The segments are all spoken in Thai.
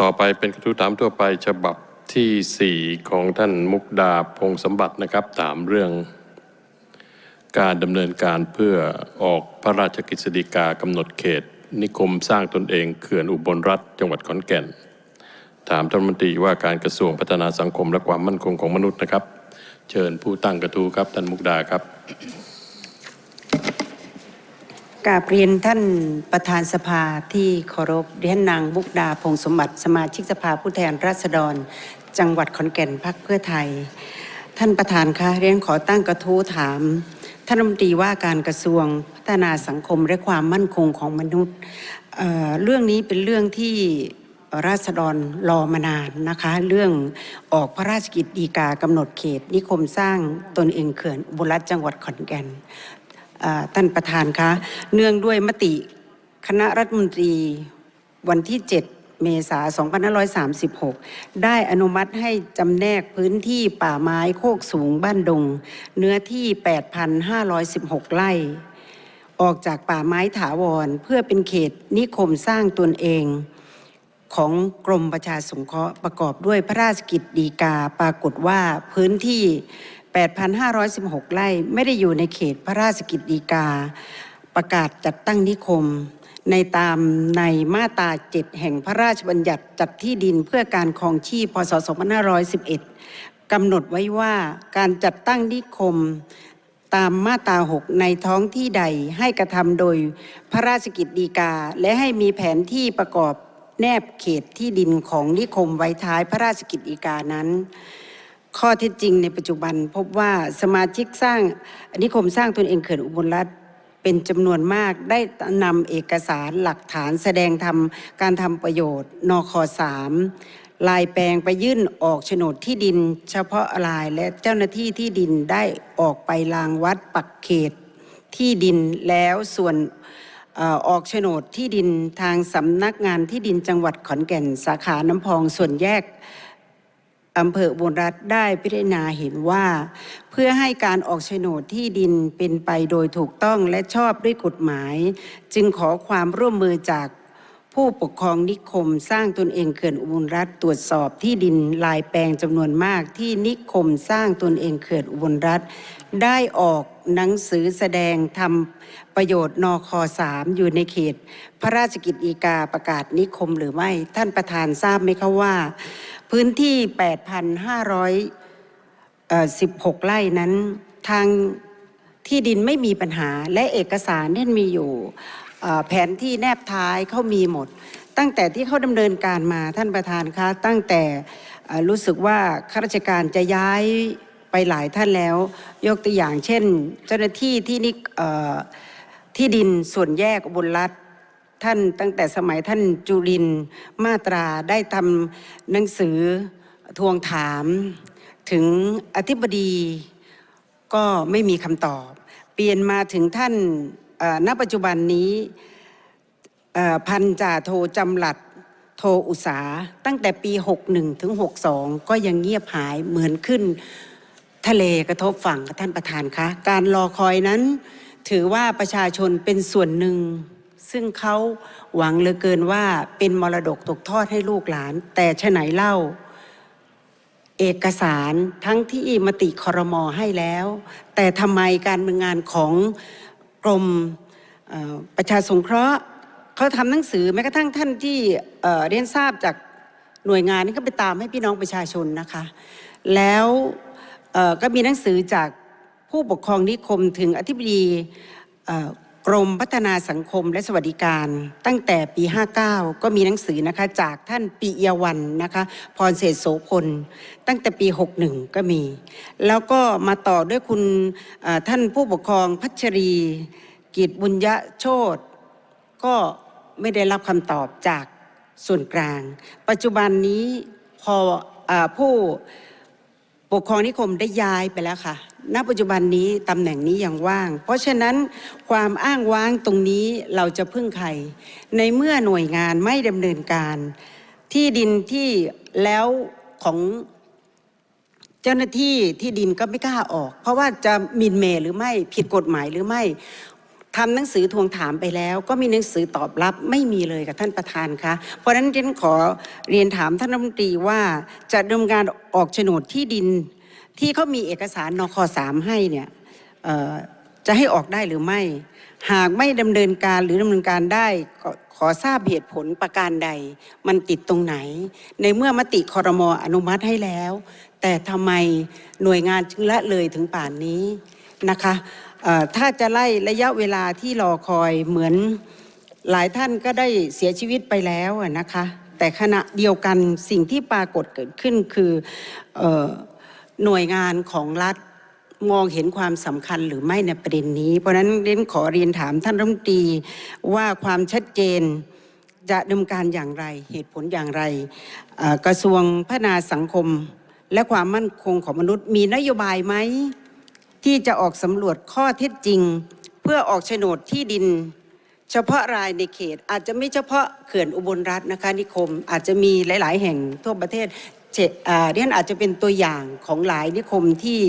ต่อไปเป็นกระทู้ถามทั่วไปฉบับที่ 4 ของท่านมุกดาพงสมบัตินะครับถามเรื่อง การดำเนินการเพื่อออกพระราชกฤษฎีกากำหนดเขต นิคมสร้างตนเองเขื่อนอุบลรัฐจังหวัดขอนแก่น ถามท่านรัฐมนตรีว่าการกระทรวงพัฒนาสังคมและความมั่นคงของมนุษย์นะครับ เชิญผู้ตั้งกระทู้ครับท่านมุกดาครับ กาบเรียนท่านประธานสภาที่เคารพเรียนนางบุกดาพงสมบัติ สมาชิกสภาผู้แทนราษฎร จังหวัดขอนแก่นพักเพื่อไทย ท่านประธานคะเรียนขอตั้งกระทู้ถาม ท่านรัฐมนตรีว่าการกระทรวงพัฒนาสังคมและความมั่นคงของมนุษย์เเรื่องนี้เป็นเรื่องที่ราษฎรรอมานานนะคะ เรื่องออกพระราชกิจดีกากำหนดเขต นิคมสร้างตนเองเขื่อนอุบลรัฐจังหวัดขอนแก่น ท่านประธานคะเนื่องด้วยมติคณะรัฐมนตรีวันที่ 7 เมษายน2536 ได้อนุมัติให้จำแนกพื้นที่ป่าไม้โคกสูงบ้านดง เนื้อที่ 8,516 ไร่ ออกจากป่าไม้ถาวรเพื่อเป็นเขตนิคมสร้างตนเองของกรมประชาสงเคราะห์ประกอบด้วยพระราชกิจดีกาปรากฏว่าพื้นที่ 8,516 ไร่ไม่ได้อยู่ในเขตพระราชกิจดีกา ประกาศจัดตั้งนิคม ในตามในมาตรา7แห่งพระราชบัญญัติจัดที่ดินเพื่อการครองชีพพศ 2511กำหนดไว้ว่าการจัดตั้งนิคมตามมาตรา6ในท้องที่ใดให้กระทำโดยพระราชกิจดีกา และให้มีแผนที่ประกอบแนบเขตที่ดินของนิคมไว้ท้ายพระราชกิจดีกานั้น ข้อเท็จจริงในปัจจุบัน พบว่าสมาชิกสร้างนิคมสร้างตนเองเขื่อนอุบลรัฐเป็นจำนวนมากได้นำเอกสารหลักฐานแสดงทำการทำประโยชน์นคสามลายแปลงไปยื่นออกโฉนดที่ดิน เฉพาะลายและเจ้าหน้าที่ที่ดินได้ออกไปรางวัดปักเขตที่ดินแล้วส่วนออกโฉนดที่ดินทางสำนักงานที่ดินจังหวัดขอนแก่นสาขาน้ำพองส่วนแยก อำเภออุบลรัฐได้พิจารณาเห็นว่า เพื่อให้การออกโฉนดที่ดินเป็นไปโดยถูกต้องและชอบด้วยกฎหมาย จึงขอความร่วมมือจากผู้ปกครองนิคมสร้างตนเองเขื่อนอุบลรัฐตรวจสอบที่ดินลายแปลงจำนวนมากที่นิคมสร้างตนเองเขื่อนอุบลรัฐ ได้ออกหนังสือแสดงทำประโยชน์นคสามอยู่ในเขต พระราชกิจอีกาประกาศนิคมหรือไม่ท่านประธานทราบไหมคะว่า พื้นที่ 8,516 ไร่นั้นทางที่ดินไม่มีปัญหาและเอกสารที่มีอยู่แผนที่แนบท้ายเขามีหมด ตั้งแต่ที่เขาดำเนินการมาท่านประธานคะ ตั้งแต่รู้สึกว่าข้าราชการจะย้ายไปหลายท่านแล้ว ยกตัวอย่างเช่น เจ้าหน้าที่ที่นี่ที่ดินส่วนแยกอุบลรัฐ ท่านตั้งแต่สมัยท่านจุรินมาตราได้ทำหนังสือทวงถาม ถึงอธิบดีก็ไม่มีคำตอบ เปลี่ยนมาถึงท่านณปัจจุบันนี้พันจ่าโทจำหลัดโทอุสาตั้งแต่ปี 61 ถึง 62 ก็ยังเงียบหายเหมือนขึ้นทะเลกระทบฝั่งกับท่านประธานคะ การรอคอยนั้นถือว่าประชาชนเป็นส่วนหนึ่ง ซึ่งเขาหวังเหลือเกินว่าเป็นมรดกตกทอดให้ลูกหลาน แต่ชะไหนเล่า เอกสารทั้งที่มติคอรมอให้แล้ว แต่ทำไมการเนินงงานของกรมประชาสงเคราะห์เขาทำหนังสือแม้กระทั่งท่านที่เเรียนทราบจากหน่วยงานนี้ก็ไปตามให้พี่น้องประชาชนนะคะ แล้วก็มีหนังสือจากผู้ปกครองนิคมถึงอธิบดี กรมพัฒนาสังคมและสวัสดิการ ตั้งแต่ปี 59 ก็มีหนังสือนะคะจากท่านปิยวันนะคะพรเศรษฐโสพล ตั้งแต่ปี 61 ก็มี แล้วก็มาต่อด้วยคุณท่านผู้ปกครองพัชรีกิจบุญยะโชตก็ไม่ได้รับคำตอบจากส่วนกลาง ปัจจุบันนี้พออผู้ ปกครองนิคมได้ย้ายไปแล้วค่ะ ณ ปัจจุบันนี้ตำแหน่งนี้ยังว่าง เพราะฉะนั้นความอ้างว้างตรงนี้เราจะพึ่งใคร ในเมื่อหน่วยงานไม่ดำเนินการ ที่ดินที่แล้วของเจ้าหน้าที่ที่ดินก็ไม่กล้าออก เพราะว่าจะมินเมหรือไม่ผิดกฎหมายหรือไม่ ทำหนังสือทวงถามไปแล้ว ก็มีหนังสือตอบรับไม่มีเลยกับท่านประธานคะเพราะฉะนั้นฉันขอเรียนถามท่านรัฐมนตรีว่าจะดำเนินการออกโฉนดที่ดินที่เขามีเอกสารนคสามให้เนี่ยจะให้ออกได้หรือไม่ หากไม่ดำเนินการหรือดำเนินการได้ขอขอทราบเหตุผลประการใด มันติดตรงไหน ในเมื่อมติคอรมออนุมัติให้แล้ว แต่ทำไมหน่วยงานจึงละเลยถึงป่านนี้นะคะ ถ้าจะไล่ระยะเวลาที่รอคอยเหมือนหลายท่านก็ได้เสียชีวิตไปแล้วนะคะ แต่ขณะเดียวกันสิ่งที่ปรากฏเกิดขึ้นคืออหน่วยงานของรัฐมองเห็นความสำคัญหรือไม่ในประเด็นนี้ เพราะฉะนั้นเรียนขอเรียนถามท่านรัฐมนตรีว่าความชัดเจนจะดำเนินการอย่างไรเหตุผลอย่างไร กระทรวงพัฒนาสังคม และความมั่นคงของมนุษย์มีนโยบายไหม ที่จะออกสำรวจข้อเท็จจริง เพื่อออกโฉนดที่ดิน เฉพาะรายในเขตอาจจะไม่เฉพาะเขื่อนอุบลรัฐนะคะนิคม อาจจะมีหลาย ๆ แห่งทั่วประเทศเจอ่าเรียนอาจจะเป็นตัวอย่างของหลายนิคมที่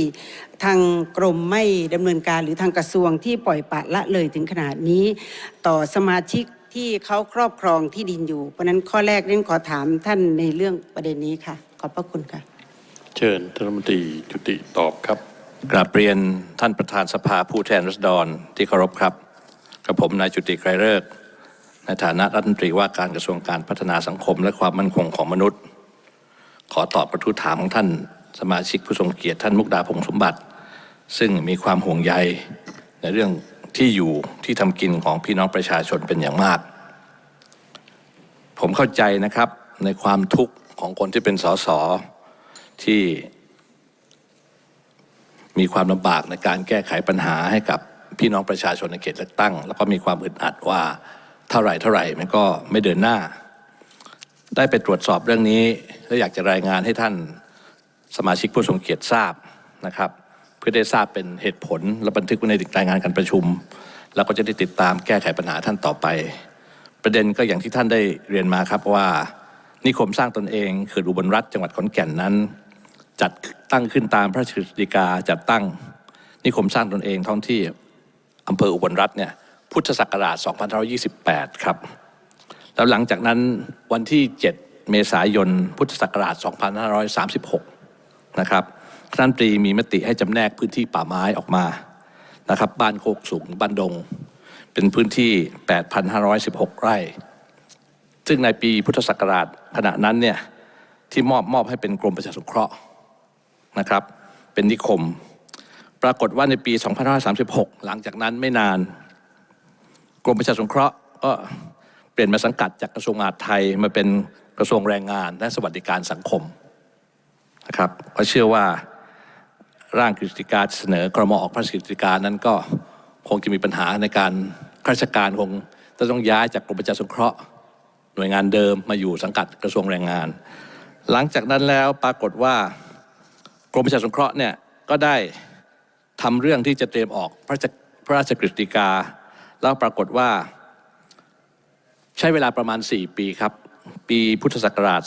ทางกรมไม่ดำเนินการหรือทางกระทรวงที่ปล่อยปละละเลยถึงขนาดนี้ ต่อสมาชิกที่เขาครอบครองที่ดินอยู่ เพราะฉะนั้นข้อแรกเรียนขอถามท่านในเรื่องประเด็นนี้ค่ะ ขอบพระคุณค่ะ เชิญท่านรัฐมนตรีจุติตอบครับ กราบเรียนท่านประธานสภาผู้แทนราษฎรที่เคารพครับ กระผมนายจุติไกรเลิกในฐานะรัฐมนตรีว่าการกระทรวงการพัฒนาสังคมและความมั่นคงของมนุษย์ ขอตอบกระทู้ถามของท่านสมาชิกผู้ทรงเกียรติท่านมุกดาพงสมบัติ ซึ่งมีความห่วงใยในเรื่องที่อยู่ที่ทำกินของพี่น้องประชาชนเป็นอย่างมาก ผมเข้าใจนะครับในความทุกข์ของคนที่เป็นสสที่ มีความลำบากในการแก้ไขปัญหาให้กับพี่น้องประชาชนในเขตเลือกตั้ง แล้วก็มีความอึดอัดว่าเท่าไหร่เท่าไหร่มันก็ไม่เดินหน้า ได้ไปตรวจสอบเรื่องนี้และอยากจะรายงานให้ท่านสมาชิกผู้ทรงเกียรติทราบนะครับ เพื่อได้ทราบเป็นเหตุผลและบันทึกไว้ในรายงานการประชุม แล้วก็จะได้ติดตามแก้ไขปัญหาท่านต่อไป ประเด็นก็อย่างที่ท่านได้เรียนมาครับว่า นิคมสร้างตนเองเขื่อนอุบลรัฐจังหวัดขอนแก่นนั้น จัดตั้งขึ้นตามพระราชกฤษฎีกาจัดตั้งนิคมสร้างตนเองท้องที่อำเภออุบลรัฐเนี่ยพุทธศักราช 2528 ครับ แล้วหลังจากนั้นวันที่ 7 เมษายน พุทธศักราช 2536 นะครับคณะรัฐมนตรีมีมติให้จำแนกพื้นที่ป่าไม้ออกมา นะครับ บ้านโคกสูง บ้านดง เป็นพื้นที่ 8,516 ไร่ ซึ่งในปีพุทธศักราชขณะนั้นเนี่ยที่มอบมอบให้เป็นกรมประชาสงเคราะห์ นะครับ เป็นนิคม ปรากฏว่าในปี 2536 หลังจากนั้นไม่นาน กรมประชาสงเคราะห์ก็เปลี่ยนมาสังกัดจากกระทรวงมหาดไทยมาเป็นกระทรวงแรงงานและสวัสดิการสังคมนะครับก็เชื่อว่าร่างกฤษฎีกาเสนอกรมออกพระราชกฤษฎีกานั้นก็คงจะมีปัญหาในการข้าราชการคงจะต้องย้ายจากกรมประชาสงเคราะห์ หน่วยงานเดิมมาอยู่สังกัดกระทรวงแรงงาน หลังจากนั้นแล้วปรากฏว่า กรมประชาสงเคราะห์เนี่ยก็ได้ทำเรื่องที่จะเตรียมออกพระราชพระราชกฤษฎีกา แล้วปรากฏว่า ใช้เวลาประมาณ 4 ปีครับ ปีพุทธศักราช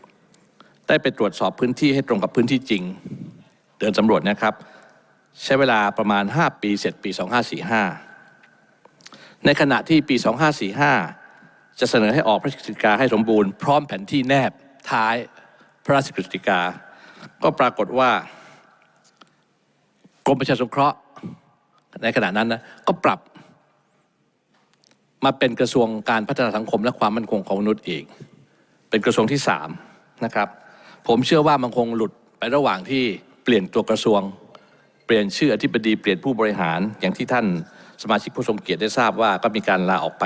2540 ได้ไปตรวจสอบพื้นที่ให้ตรงกับพื้นที่จริง เดินสำรวจนะครับ ใช้เวลาประมาณ 5 ปีเสร็จปี 2545 ในขณะที่ปี 2545 จะเสนอให้ออกพระราชกฤษฎีกาให้สมบูรณ์พร้อมแผนที่แนบท้ายพระราชกฤษฎีกา ก็ปรากฏว่ากรมประชาสงเคราะห์ในขณะนั้นนะก็ปรับมาเป็นกระทรวงการพัฒนาสังคมและความมั่นคงของมนุษย์อีกเป็นกระทรวงที่สามนะครับ ผมเชื่อว่ามันคงหลุดไประหว่างที่เปลี่ยนตัวกระทรวง เปลี่ยนชื่ออธิบดีเปลี่ยนผู้บริหารอย่างที่ท่านสมาชิกผู้ทรงเกียรติได้ทราบว่าก็มีการลาออกไป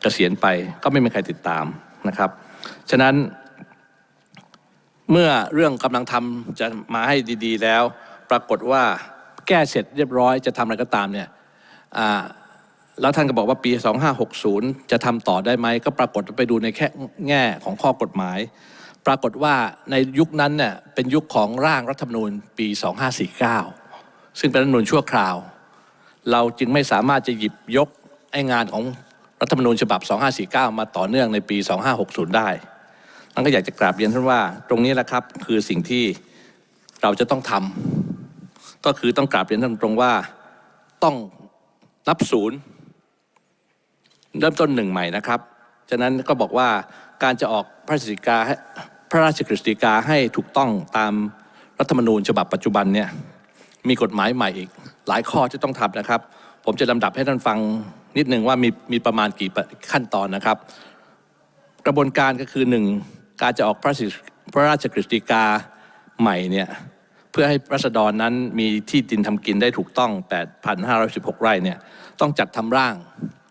เกษียณไป ก็ไม่มีใครติดตามนะครับ ฉะนั้น เมื่อเรื่องกำลังทำจะมาให้ดีๆแล้ว ปรากฏว่าแก้เสร็จเรียบร้อยจะทำอะไรก็ตามเนี่ยแล้วท่านก็บอกว่าปี 2560 จะทำต่อได้ไหมก็ปรากฏไปดูในแค่แง่ของข้อกฎหมาย ปรากฏว่าในยุคนั้นเนี่ยเป็นยุคของร่างรัฐธรรมนูญปี 2549 ซึ่งเป็นรัฐธรรมนูญชั่วคราว เราจึงไม่สามารถจะหยิบยกไอ้งานของรัฐธรรมนูญฉบับ 2549 มาต่อเนื่องในปี 2560 ได้ นั่นก็อยากจะกราบเรียนท่านว่า ตรงนี้แหละครับคือสิ่งที่เราจะต้องทำก็คือต้องกราบเรียนท่านตรงว่าต้องนับศูนย์เริ่มต้นหนึ่งใหม่นะครับฉะนั้นก็บอกว่าการจะออกพระราชกฤษฎีกาให้พระราชกฤษฎีกาให้ถูกต้องตามรัฐธรรมนูญฉบับปัจจุบันเนี่ยมีกฎหมายใหม่อีก หลายข้อที่ต้องทำนะครับ ผมจะลำดับให้ท่านฟังนิดหนึ่งว่ามีมีประมาณกี่ขั้นตอนนะครับ กระบวนการก็คือหนึ่ง การจะออกพระราชกฤษฎีกาใหม่เนี่ยเพื่อให้รัษฎรนั้นมีที่ดินทำกินได้ถูกต้อง 8,516 ไร่เนี่ยต้องจัดทำร่าง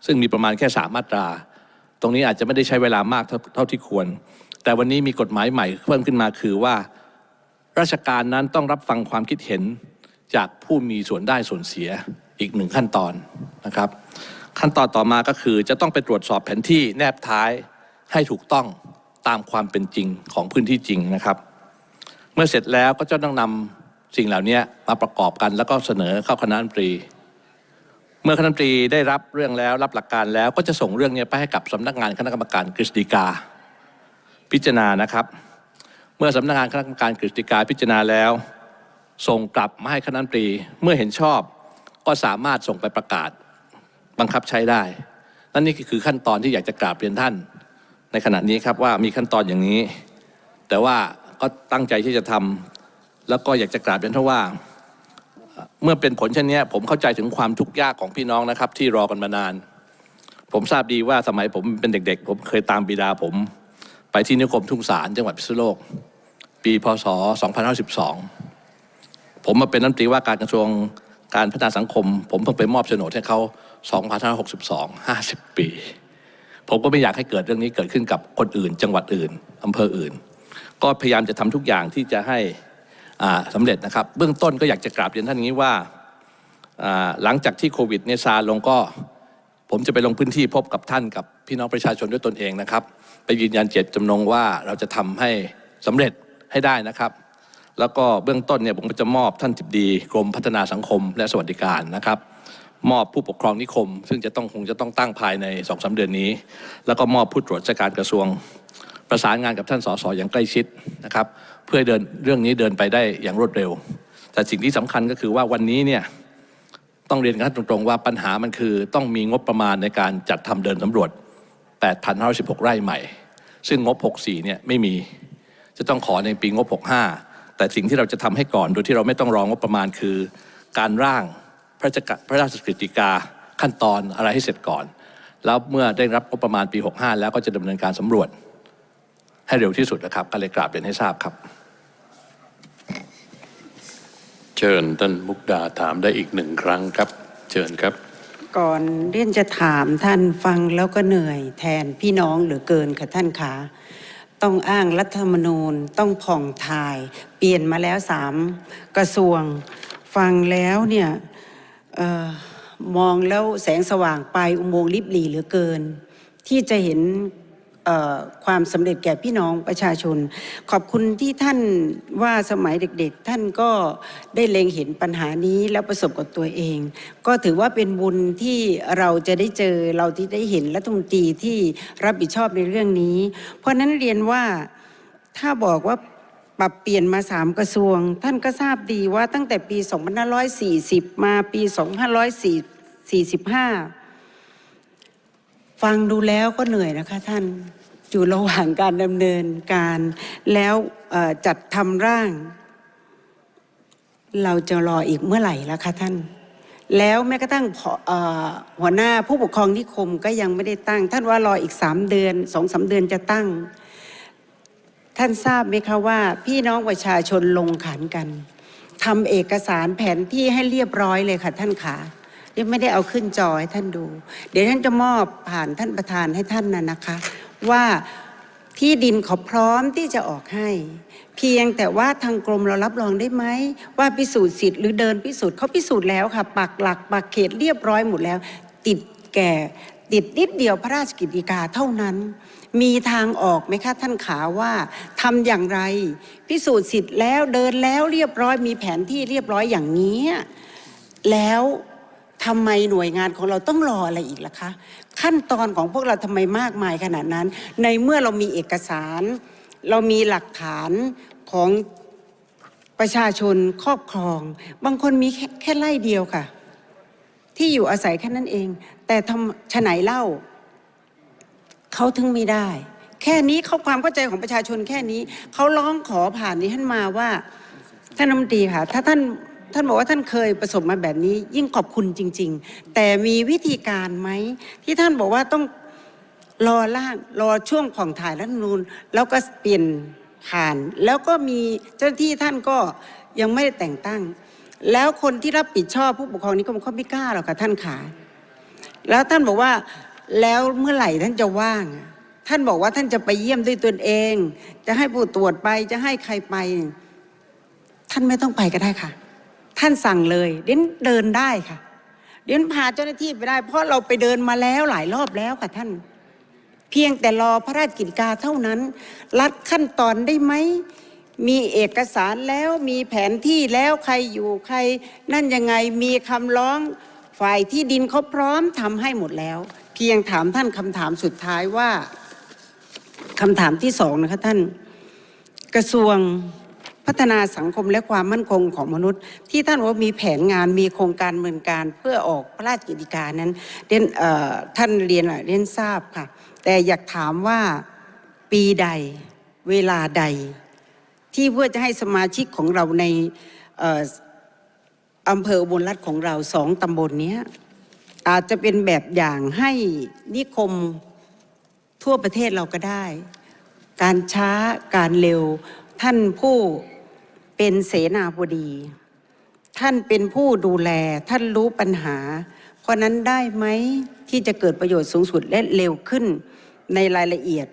ซึ่งมีประมาณแค่สามมาตรา ตรงนี้อาจจะไม่ได้ใช้เวลามากเท่าที่ควร แต่วันนี้มีกฎหมายใหม่เพิ่มขึ้นมาคือว่า ราชการนั้นต้องรับฟังความคิดเห็นจากผู้มีส่วนได้ส่วนเสียอีกหนึ่งขั้นตอนนะครับ ขั้นตอนต่อมาก็คือจะต้องไปตรวจสอบแผนที่แนบท้ายให้ถูกต้อง ตามความเป็นจริงของพื้นที่จริงนะครับ เมื่อเสร็จแล้วก็จะต้องนำสิ่งเหล่านี้มาประกอบกันแล้วก็เสนอเข้าคณะรัฐมนตรี เมื่อคณะรัฐมนตรีได้รับเรื่องแล้วรับหลักการแล้วก็จะส่งเรื่องนี้ไปให้กับสำนักงานคณะกรรมการกฤษฎีกา พิจารณานะครับ เมื่อสำนักงานคณะกรรมการกฤษฎีกาพิจารณาแล้ว ส่งกลับมาให้คณะรัฐมนตรี เมื่อเห็นชอบก็สามารถส่งไปประกาศบังคับใช้ได้นั่นนี่คือขั้นตอนที่อยากจะกราบเรียนท่าน ในขณะนี้ครับว่ามีขั้นตอนอย่างนี้ แต่ว่าก็ตั้งใจที่จะทำแล้วก็อยากจะกราบเรียนท่านว่า เมื่อเป็นผลเช่นนี้ผมเข้าใจถึงความทุกข์ยากของพี่น้องนะครับ ที่รอกันมานาน ผมทราบดีว่าสมัยผมเป็นเด็ก ๆ ผมเคยตามบิดาผม ไปที่นิคมทุ่งสารจังหวัดพิษณุโลก ปีพศ 2512 ผมมาเป็นรัฐมนตรีว่าการกระทรวงการพัฒนาสังคม ผมเพิ่งไปมอบโฉนดให้เขา 2562 50 ปี ผมก็ไม่อยากให้เกิดเรื่องนี้เกิดขึ้นกับคนอื่น จังหวัดอื่นอำเภออื่น ก็พยายามจะทำทุกอย่างที่จะให้อ่าสำเร็จนะครับ เบื้องต้นก็อยากจะกราบเรียนท่านอย่างนี้ว่าหลังจากที่โควิดเนี่ยซาลงก็ผมจะไปลงพื้นที่พบกับท่านกับพี่น้องประชาชนด้วยตนเองนะครับ ไปยืนยันเจตจำนงว่าเราจะทำให้สำเร็จให้ได้นะครับ แล้วก็เบื้องต้นเนี่ยผมก็จะมอบท่านทิบดีกรมพัฒนาสังคมและสวัสดิการนะครับ มอบผู้ปกครองนิคม ซึ่งจะต้องคงจะต้องตั้งภายใน2องสาเดือนนี้ แล้วก็มอบผู้ตรวจราชการกระทรวง ประสานงานกับท่านสสอย่างใกล้ชิดนะครับ เพื่อเดินเรื่องนี้เดินไปได้อย่างรวดเร็ว แต่สิ่งที่สำคัญก็คือว่าวันนี้เนี่ยต้องเรียนกันตรงๆว่าปัญหามันคือต้องมีงบประมาณในการจัดทำเดินสำรวจ 8,516 ไร่ใหม่ ซึ่งงบ 64 เนี่ยไม่มี จะต้องขอในปีงบ 65 แต่สิ่งที่เราจะทำให้ก่อน โดยที่เราไม่ต้องรองงบประมาณคือ การร่าง พระราชกะพระราชกฤษฎีกาขั้นตอนอะไรให้เสร็จก่อน แล้วเมื่อได้รับงบประมาณปี 65 แล้วก็จะดำเนินการสำรวจ ให้เร็วที่สุดนะครับก็เลยกราบเรียนให้ทราบครับ เชิญท่านมุกดาถามได้อีกหนึ่งครั้งครับ เชิญครับ ก่อนเรียนจะถามท่านฟังแล้วก็เหนื่อยแทนพี่น้องเหลือเกินค่ะท่านขาต้องอ้างรัฐธรรมนูญต้องผ่องถ่าย เปลี่ยนมาแล้วสามกระทรวง ฟังแล้วเนี่ยเออ มองแล้วแสงสว่างไปลายอุโมงค์ลิบหลีเหลือเกิน ที่จะเห็นความสำเร็จแก่พี่น้องประชาชน ขอบคุณที่ท่านว่าสมัยเด็กๆ ท่านก็ได้เล็งเห็นปัญหานี้แล้วประสบกับตัวเอง ก็ถือว่าเป็นบุญที่เราจะได้เจอเราที่ได้เห็นรัฐมนตรีที่รับผิดชอบในเรื่องนี้ เพราะนั้นเรียนว่าถ้าบอกว่า ปรับเปลี่ยนมาสามกระทรวง ท่านก็ทราบดีว่าตั้งแต่ปี 2540 มาปี 2545 ฟังดูแล้วก็เหนื่อยนะคะท่านอยู่ระหว่างการดำเนินการแล้วจัดทำร่าง เราจะรออีกเมื่อไหร่ล่ะคะท่าน แล้วแม้กระทั่งหัวหน้าผู้ปกครองนิคมก็ยังไม่ได้ตั้ง ท่านว่ารออีกสามเดือนสองสาเดือนจะตั้ง ท่านทราบไหมคะว่า พี่น้องประชาชนลงขันกันทำเอกสารแผนที่ให้เรียบร้อยเลยค่ะ ท่านขาไม่ได้เอาขึ้นจอให้ท่านดู เดี๋ยวท่านจะมอบผ่านท่านประธานให้ท่านน่ะนะคะ ว่าที่ดินเขาพร้อมที่จะออกให้ เพียงแต่ว่าทางกรมเรารับรองได้ไหม ว่าพิสูจน์สิทธิ์หรือเดินพิสูจน์เขาพิสูจน์แล้วค่ะ ปักหลักปักเขตเรียบร้อยหมดแล้ว ติดแก่ติดนิดเดียวพระราชกิจฎีกาเท่านั้น มีทางออกไหมคะท่านขาว่าทำอย่างไร พิสูจน์สิทธิ์แล้วเดินแล้วเรียบร้อยมีแผนที่เรียบร้อยอย่างนี้ แล้วทำไมหน่วยงานของเราต้องรออะไรอีกล่ะคะ ขั้นตอนของพวกเราทำไมมากมายขนาดนั้น ในเมื่อเรามีเอกสาร เรามีหลักฐานของประชาชนครอบครอง บางคนมีแค่แค่ไร่เดียวค่ะ ที่อยู่อาศัยแค่นั้นเอง แต่ทำฉไหนเล่า เขาถึงไม่ได้ แค่นี้เขาความเข้าใจของประชาชนแค่นี้เขาร้องขอผ่านนี้ท่านมาว่าท่านรัฐมนตรีค่ะ ถ้าท่านท่านบอกว่าท่านเคยประสบมาแบบนี้ ยิ่งขอบคุณจริง ๆ แต่มีวิธีการไหมที่ท่านบอกว่าต้องรอร่างรอช่วงผ่องถ่ายรัฐมนูญแล้วก็เปลี่ยนผ่าน แล้วก็มีเจ้าหน้าที่ท่านก็ยังไม่ได้แต่งตั้ง แล้วคนที่รับผิดชอบผู้ปกครองนี้ก็ไม่กล้าหรอกค่ะท่านขาแล้วท่านบอกว่า แล้วเมื่อไหร่ท่านจะว่าง ท่านบอกว่าท่านจะไปเยี่ยมด้วยตนเอง จะให้ผู้ตรวจไปจะให้ใครไป ท่านไม่ต้องไปก็ได้ค่ะ ท่านสั่งเลยเดี๋ยวเดินได้ค่ะ เดี๋ยวพาเจ้าหน้าที่ไปได้ เพราะเราไปเดินมาแล้วหลายรอบแล้วค่ะท่าน เพียงแต่รอพระราชกิจการเท่านั้นรัดขั้นตอนได้ไหมมีเอกสารแล้วมีแผนที่แล้วใครอยู่ใคร นั่นยังไงมีคำร้องฝ่ายที่ดินเขาพร้อมทำให้หมดแล้ว เพียงถามท่านคำถามสุดท้ายว่าคำถามที่สองนะคะท่านกระทรวงพัฒนาสังคมและความมั่นคงของมนุษย์ ที่ท่านว่ามีแผนงานมีโครงการดำเนินการเพื่อออกพระราชกิจการนั้นเรียนเท่านเรียนเรียนทราบค่ะ แต่อยากถามว่าปีใดเวลาใด ที่เพื่อจะให้สมาชิกของเราในอำเภออุบลรัฐของเราสองตำบลเนี้ อาจจะเป็นแบบอย่างให้นิคมทั่วประเทศเราก็ได้ การช้าการเร็ว ท่านผู้เป็นเสนาบดี ท่านเป็นผู้ดูแลท่านรู้ปัญหา เพราะนั้นได้ไหมที่จะเกิดประโยชน์สูงสุดและเร็วขึ้นในรายละเอียด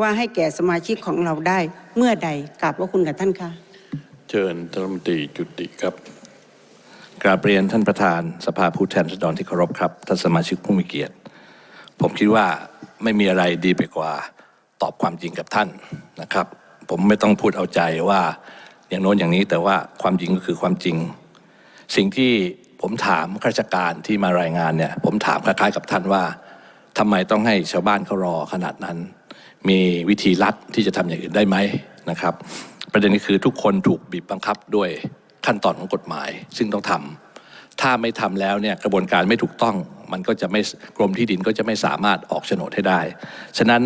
ว่าให้แก่สมาชิกของเราได้เมื่อใดกราบว่าคุณกับท่านคะเชิญท่านรัฐมนตรีจุติครับ กราบเรียนท่านประธานสภาผู้แทนราษฎรที่เคารพครับท่านสมาชิกผู้มีเกียรติ ผมคิดว่าไม่มีอะไรดีไปกว่าตอบความจริงกับท่านนะครับ ผมไม่ต้องพูดเอาใจว่าอย่างโน้นอย่างนี้แต่ว่าความจริงก็คือความจริง สิ่งที่ผมถามข้าราชการที่มารายงานเนี่ย ผมถามคล้ายๆกับท่านว่าทำไมต้องให้ชาวบ้านเขารอขนาดนั้น มีวิธีลัดที่จะทำอย่างอื่นได้ไหมนะครับ ประเด็นก็คือทุกคนถูกบีบบังคับด้วย ขั้นตอนของกฎหมาย ซึ่งต้องทำถ้าไม่ทำแล้วเนี่ยกระบวนการไม่ถูกต้อง มันก็จะไม่กรมที่ดินก็จะไม่สามารถออกโฉนดให้ได้ ฉะนั้น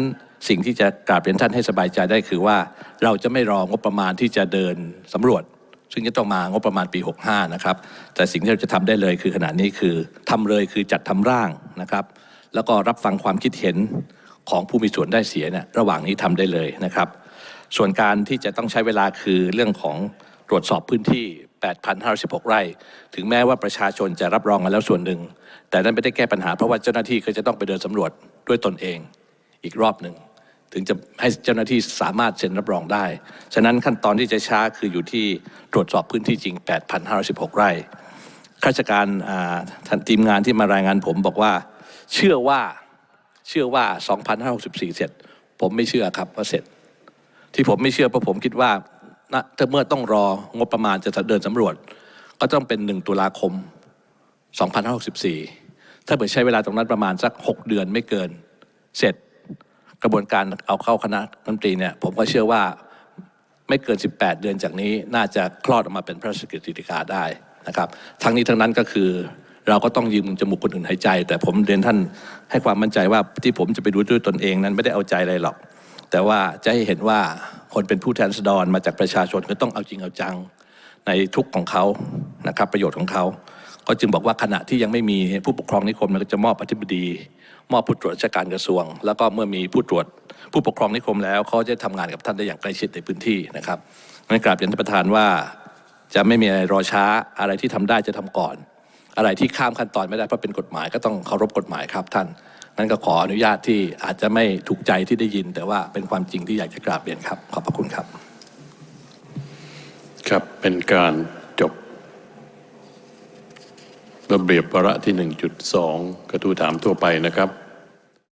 สิ่งที่จะกราบเรียนท่านให้สบายใจได้คือว่าเราจะไม่รองบประมาณที่จะเดินสำรวจ ซึ่งจะต้องมางบประมาณปี 65 นะครับ แต่สิ่งที่เราจะทำได้เลยคือขณะนี้คือทำเลยคือจัดทำร่างนะครับ แล้วก็รับฟังความคิดเห็นของผู้มีส่วนได้เสียเนี่ยระหว่างนี้ทำได้เลยนะครับ ส่วนการที่จะต้องใช้เวลาคือเรื่องของ ตรวจสอบพื้นที่ 8,516 ไร่ ถึงแม้ว่าประชาชนจะรับรองมาแล้วส่วนหนึ่ง แต่นั้นไม่ได้แก้ปัญหาเพราะว่าเจ้าหน้าที่ก็จะต้องไปเดินสำรวจด้วยตนเองอีกรอบหนึ่ง ถึงจะให้เจ้าหน้าที่สามารถเซ็นรับรองได้ ฉะนั้นขั้นตอนที่จะช้าคืออยู่ที่ตรวจสอบพื้นที่จริง 8,516 ไร่ข้าราชการอ่าท่านทีมงานที่มารายงานผมบอกว่าเชื่อว่าเชื่อว่า 2,564 เสร็จ ผมไม่เชื่อครับว่าเสร็จ ที่ผมไม่เชื่อเพราะผมคิดว่า เมื่อต้องรองบประมาณจะเดินสำรวจ ก็ต้องเป็น 1 ตุลาคม 2564 ถ้าเผื่อใช้เวลาตรงนั้นประมาณสัก 6 เดือนไม่เกิน เสร็จกระบวนการเอาเข้าคณะรัฐมนตรีเนี่ยผมก็เชื่อว่าไม่เกิน 18 เดือนจากนี้น่าจะคลอดออกมาเป็นพระราชกฤษฎีกาได้นะครับ ทั้งนี้ทั้งนั้นก็คือเราก็ต้องยืมจมูกคนอื่นหายใจ แต่ผมเรียนท่านให้ความมั่นใจว่าที่ผมจะไปดูด้วยตนเองนั้นไม่ได้เอาใจอะไรหรอก แต่ว่าจะให้เห็นว่าคนเป็นผู้แทนราษฎรมาจากประชาชนก็ต้องเอาจริงเอาจังในทุกของเขานะครับประโยชน์ของเขา ก็จึงบอกว่าขณะที่ยังไม่มีผู้ปกครองนิคมเราก็จะมอบอธิบดี มอบผู้ตรวจราชการกระทรวง แล้วก็เมื่อมีผู้ตรวจผู้ปกครองนิคมแล้วเขาจะทำงานกับท่านได้อย่างใกล้ชิดในพื้นที่นะครับงั้นกราบเรียนท่านประธานว่าจะไม่มีอะไรรอช้าอะไรที่ทำได้จะทำก่อน อะไรที่ข้ามขั้นตอนไม่ได้เพราะเป็นกฎหมายก็ต้องเคารพกฎหมายครับท่าน นั่นก็ขออนุญาตที่อาจจะไม่ถูกใจที่ได้ยิน แต่ว่าเป็นความจริงที่อยากจะกราบเรียนครับ ขอบพระคุณครับ ครับเป็นการจบระเบียบวาระที่ 1.2 กระทู้ถามทั่วไปนะครับ